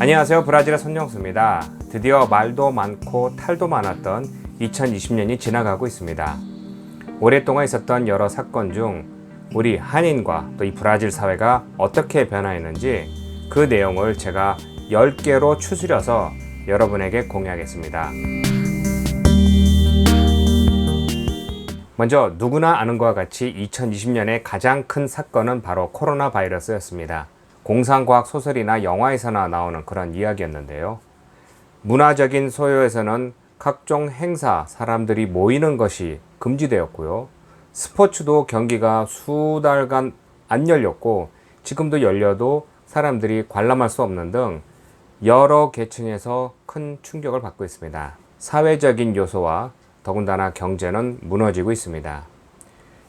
안녕하세요. 브라질의 손영수입니다. 드디어 말도 많고 탈도 많았던 2020년이 지나가고 있습니다. 오랫동안 있었던 여러 사건 중 우리 한인과 또 이 브라질 사회가 어떻게 변화했는지 그 내용을 제가 10개로 추스려서 여러분에게 공유하겠습니다. 먼저 누구나 아는 것과 같이 2020년의 가장 큰 사건은 바로 코로나 바이러스였습니다. 공상과학 소설이나 영화에서나 나오는 그런 이야기였는데요. 문화적인 소요에서는 각종 행사, 사람들이 모이는 것이 금지되었고요. 스포츠도 경기가 수달간 안 열렸고 지금도 열려도 사람들이 관람할 수 없는 등 여러 계층에서 큰 충격을 받고 있습니다. 사회적인 요소와 더군다나 경제는 무너지고 있습니다.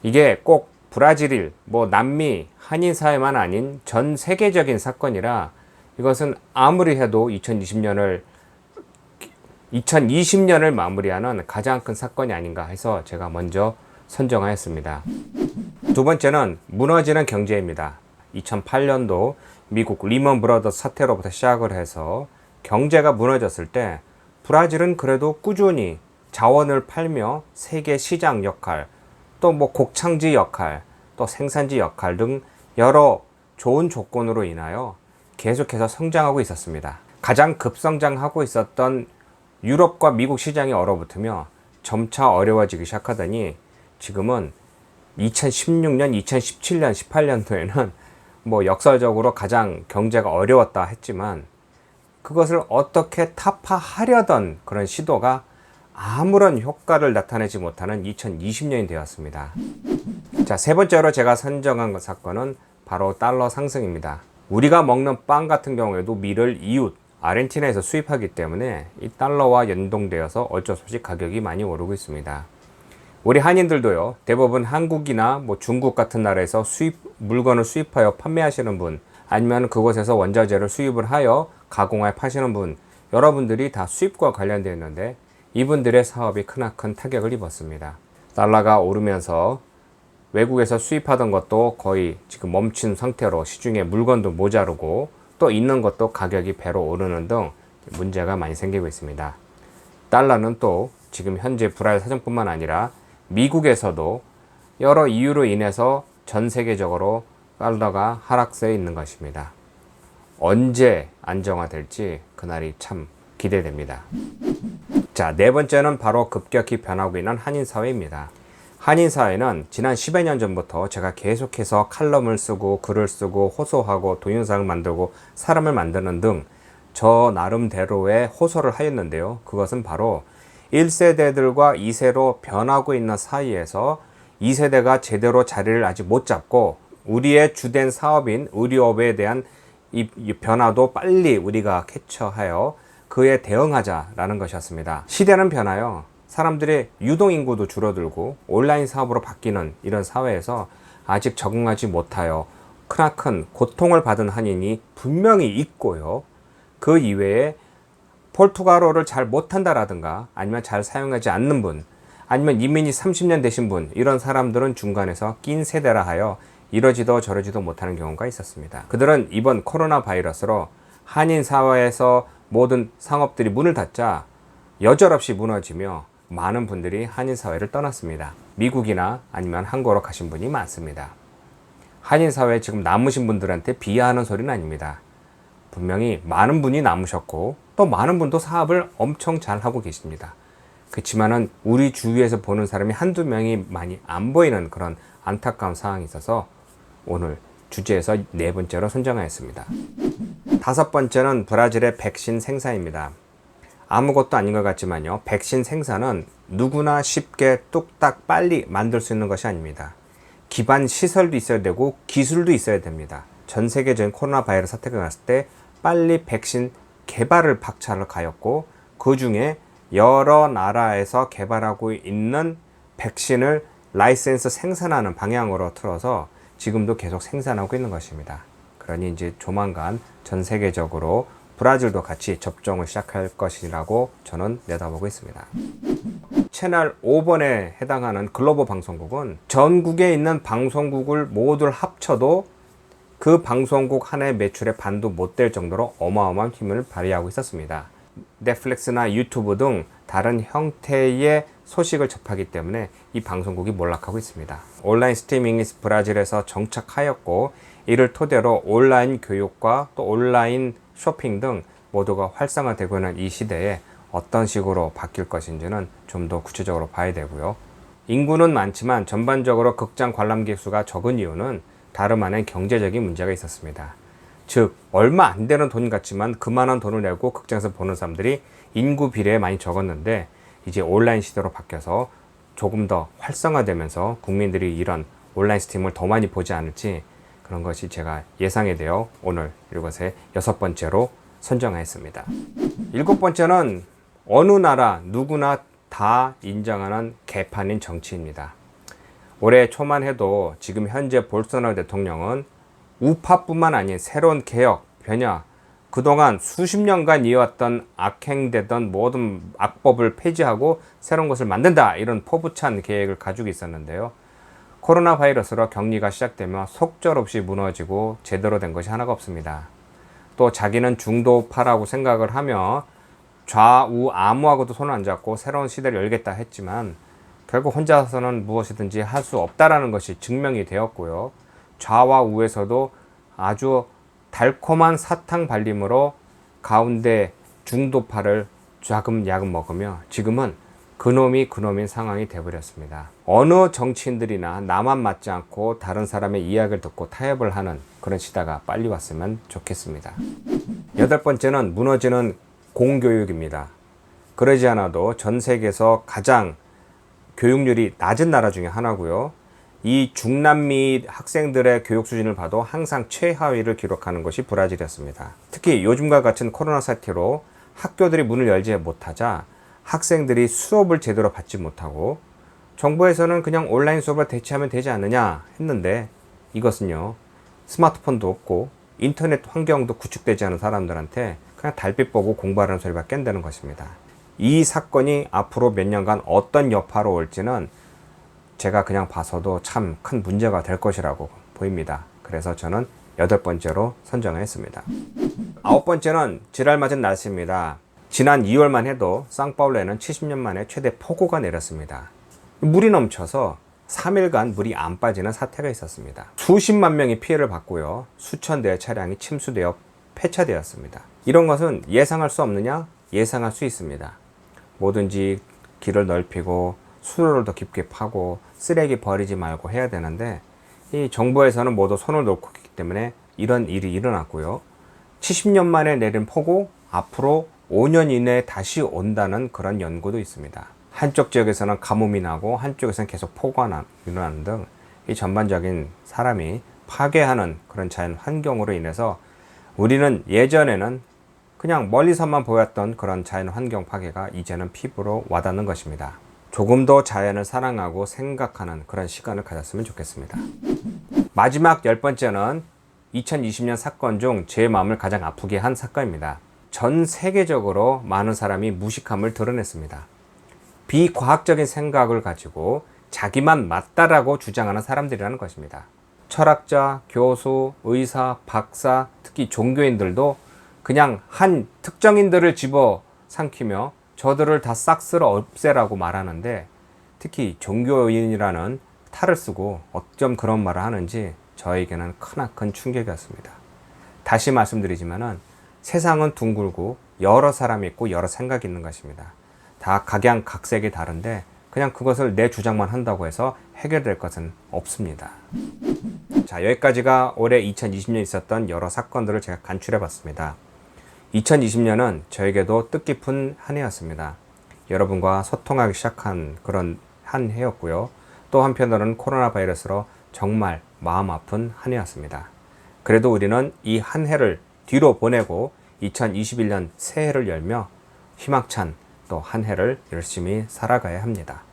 이게 꼭 브라질, 뭐 남미, 한인 사회만 아닌 전 세계적인 사건이라 이것은 아무리 해도 2020년을 2020년을 마무리하는 가장 큰 사건이 아닌가 해서 제가 먼저 선정하였습니다. 두 번째는 무너지는 경제입니다. 2008년도 미국 리먼 브라더스 사태로부터 시작을 해서 경제가 무너졌을 때 브라질은 그래도 꾸준히 자원을 팔며 세계 시장 역할, 또 뭐 곡창지 역할, 또 생산지 역할 등 여러 좋은 조건으로 인하여 계속해서 성장하고 있었습니다. 가장 급성장하고 있었던 유럽과 미국 시장이 얼어붙으며 점차 어려워지기 시작하더니 지금은 2016년, 2017년, 18년도에는 뭐 역사적으로 가장 경제가 어려웠다 했지만 그것을 어떻게 타파하려던 그런 시도가 아무런 효과를 나타내지 못하는 2020년이 되었습니다. 자, 세 번째로 제가 선정한 사건은 바로 달러 상승입니다. 우리가 먹는 빵 같은 경우에도 밀을 이웃 아르헨티나에서 수입하기 때문에 이 달러와 연동되어서 어쩔 수 없이 가격이 많이 오르고 있습니다. 우리 한인들도요, 대부분 한국이나 뭐 중국 같은 나라에서 수입, 물건을 수입하여 판매하시는 분, 아니면 그곳에서 원자재를 수입을 하여 가공하여 파시는 분, 여러분들이 다 수입과 관련되어 있는데 이분들의 사업이 크나큰 타격을 입었습니다. 달러가 오르면서 외국에서 수입하던 것도 거의 지금 멈춘 상태로 시중에 물건도 모자르고 또 있는 것도 가격이 배로 오르는 등 문제가 많이 생기고 있습니다. 달러는 또 지금 현재 불알 사정뿐만 아니라 미국에서도 여러 이유로 인해서 전 세계적으로 달러가 하락세에 있는 것입니다. 언제 안정화될지 그날이 참 기대됩니다. 자, 네 번째는 바로 급격히 변하고 있는 한인 사회입니다. 한인 사회는 지난 10여 년 전부터 제가 계속해서 칼럼을 쓰고 글을 쓰고 호소하고 동영상을 만들고 사람을 만드는 등 저 나름대로의 호소를 하였는데요. 그것은 바로 1세대들과 2세로 변하고 있는 사이에서 2세대가 제대로 자리를 아직 못 잡고 우리의 주된 사업인 의료업에 대한 이 변화도 빨리 우리가 캐처하여 그에 대응하자라는 것이었습니다. 시대는 변하여 사람들의 유동인구도 줄어들고 온라인 사업으로 바뀌는 이런 사회에서 아직 적응하지 못하여 크나큰 고통을 받은 한인이 분명히 있고요. 그 이외에 포르투갈어를 잘 못한다라든가 아니면 잘 사용하지 않는 분 아니면 이민이 30년 되신 분 이런 사람들은 중간에서 낀 세대라 하여 이러지도 저러지도 못하는 경우가 있었습니다. 그들은 이번 코로나 바이러스로 한인 사회에서 모든 상업들이 문을 닫자 여절없이 무너지며 많은 분들이 한인 사회를 떠났습니다. 미국이나 아니면 한국으로 가신 분이 많습니다. 한인 사회에 지금 남으신 분들한테 비하하는 소리는 아닙니다. 분명히 많은 분이 남으셨고 또 많은 분도 사업을 엄청 잘 하고 계십니다. 그렇지만은 우리 주위에서 보는 사람이 한두 명이 많이 안 보이는 그런 안타까운 상황이 있어서 오늘 주제에서 네 번째로 선정하였습니다. 다섯 번째는 브라질의 백신 생산입니다. 아무것도 아닌 것 같지만요. 백신 생산은 누구나 쉽게 뚝딱 빨리 만들 수 있는 것이 아닙니다. 기반 시설도 있어야 되고 기술도 있어야 됩니다. 전 세계적인 코로나 바이러스 사태가 났을 때 빨리 백신 개발을 박차를 가였고 그 중에 여러 나라에서 개발하고 있는 백신을 라이센스 생산하는 방향으로 틀어서 지금도 계속 생산하고 있는 것입니다. 그러니 이제 조만간 전 세계적으로 브라질도 같이 접종을 시작할 것이라고 저는 내다보고 있습니다. 채널 5번에 해당하는 글로벌 방송국은 전국에 있는 방송국을 모두 합쳐도 그 방송국 하나의 매출의 반도 못 될 정도로 어마어마한 힘을 발휘하고 있었습니다. 넷플릭스나 유튜브 등 다른 형태의 소식을 접하기 때문에 이 방송국이 몰락하고 있습니다. 온라인 스트리밍이 브라질에서 정착하였고 이를 토대로 온라인 교육과 또 온라인 쇼핑 등 모두가 활성화되고 있는 이 시대에 어떤 식으로 바뀔 것인지는 좀 더 구체적으로 봐야 되고요. 인구는 많지만 전반적으로 극장 관람객 수가 적은 이유는 다름 아닌 경제적인 문제가 있었습니다. 즉 얼마 안 되는 돈 같지만 그만한 돈을 내고 극장에서 보는 사람들이 인구 비례에 많이 적었는데 이제 온라인 시대로 바뀌어서 조금 더 활성화되면서 국민들이 이런 온라인 스트림을 더 많이 보지 않을지 그런 것이 제가 예상이 되어 오늘 이것의 여섯 번째로 선정했습니다. 일곱 번째는 어느 나라 누구나 다 인정하는 개판인 정치입니다. 올해 초만 해도 지금 현재 볼소나로 대통령은 우파뿐만 아닌 새로운 개혁, 변화, 그동안 수십 년간 이어왔던 악행되던 모든 악법을 폐지하고 새로운 것을 만든다 이런 포부찬 계획을 가지고 있었는데요. 코로나 바이러스로 격리가 시작되며 속절없이 무너지고 제대로 된 것이 하나가 없습니다. 또 자기는 중도파라고 생각을 하며 좌우 아무하고도 손을 안 잡고 새로운 시대를 열겠다 했지만 결국 혼자서는 무엇이든지 할 수 없다라는 것이 증명이 되었고요. 좌와 우에서도 아주 달콤한 사탕 발림으로 가운데 중도파를 자금야금 먹으며 지금은 그놈이 그놈인 상황이 되어버렸습니다. 어느 정치인들이나 나만 맞지 않고 다른 사람의 이야기를 듣고 타협을 하는 그런 시대가 빨리 왔으면 좋겠습니다. 여덟 번째는 무너지는 공교육입니다. 그러지 않아도 전 세계에서 가장 교육률이 낮은 나라 중에 하나고요. 이 중남미 학생들의 교육 수준을 봐도 항상 최하위를 기록하는 것이 브라질이었습니다. 특히 요즘과 같은 코로나 사태로 학교들이 문을 열지 못하자 학생들이 수업을 제대로 받지 못하고 정부에서는 그냥 온라인 수업을 대체하면 되지 않느냐 했는데 이것은요 스마트폰도 없고 인터넷 환경도 구축되지 않은 사람들한테 그냥 달빛 보고 공부하라는 소리밖에 안 되는 것입니다. 이 사건이 앞으로 몇 년간 어떤 여파로 올지는 제가 그냥 봐서도 참 큰 문제가 될 것이라고 보입니다. 그래서 저는 여덟 번째로 선정했습니다. 아홉 번째는 지랄 맞은 날씨입니다. 지난 2월만 해도 상파울레는 70년 만에 최대 폭우가 내렸습니다. 물이 넘쳐서 3일간 물이 안 빠지는 사태가 있었습니다. 수십만 명이 피해를 받고요. 수천 대의 차량이 침수되어 폐차되었습니다. 이런 것은 예상할 수 없느냐? 예상할 수 있습니다. 뭐든지 길을 넓히고 수로를 더 깊게 파고 쓰레기 버리지 말고 해야 되는데 이 정부에서는 모두 손을 놓고 있기 때문에 이런 일이 일어났고요. 70년 만에 내린 폭우 앞으로 5년 이내에 다시 온다는 그런 연구도 있습니다. 한쪽 지역에서는 가뭄이 나고 한쪽에서는 계속 폭우가 일어나는 등 이 전반적인 사람이 파괴하는 그런 자연 환경으로 인해서 우리는 예전에는 그냥 멀리서만 보였던 그런 자연 환경 파괴가 이제는 피부로 와닿는 것입니다. 조금 더 자연을 사랑하고 생각하는 그런 시간을 가졌으면 좋겠습니다. 마지막 열 번째는 2020년 사건 중 제 마음을 가장 아프게 한 사건입니다. 전 세계적으로 많은 사람이 무식함을 드러냈습니다. 비과학적인 생각을 가지고 자기만 맞다라고 주장하는 사람들이라는 것입니다. 철학자, 교수, 의사, 박사, 특히 종교인들도 그냥 한 특정인들을 집어 삼키며 저들을 다 싹 쓸어 없애라고 말하는데 특히 종교인이라는 탈을 쓰고 어쩜 그런 말을 하는지 저에게는 크나큰 충격이었습니다. 다시 말씀드리지만은 세상은 둥글고 여러 사람이 있고 여러 생각이 있는 것입니다. 다 각양각색이 다른데 그냥 그것을 내 주장만 한다고 해서 해결될 것은 없습니다. 자, 여기까지가 올해 2020년 있었던 여러 사건들을 제가 간추려 봤습니다. 2020년은 저에게도 뜻깊은 한 해였습니다. 여러분과 소통하기 시작한 그런 한 해였고요. 또 한편으로는 코로나 바이러스로 정말 마음 아픈 한 해였습니다. 그래도 우리는 이 한 해를 뒤로 보내고 2021년 새해를 열며 희망찬 또 한 해를 열심히 살아가야 합니다.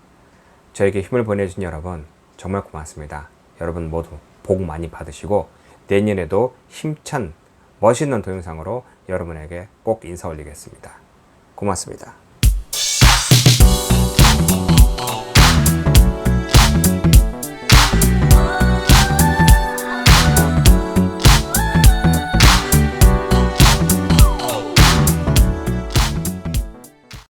저에게 힘을 보내준 여러분 정말 고맙습니다. 여러분 모두 복 많이 받으시고 내년에도 힘찬 멋있는 동영상으로 여러분에게 꼭 인사 올리겠습니다. 고맙습니다.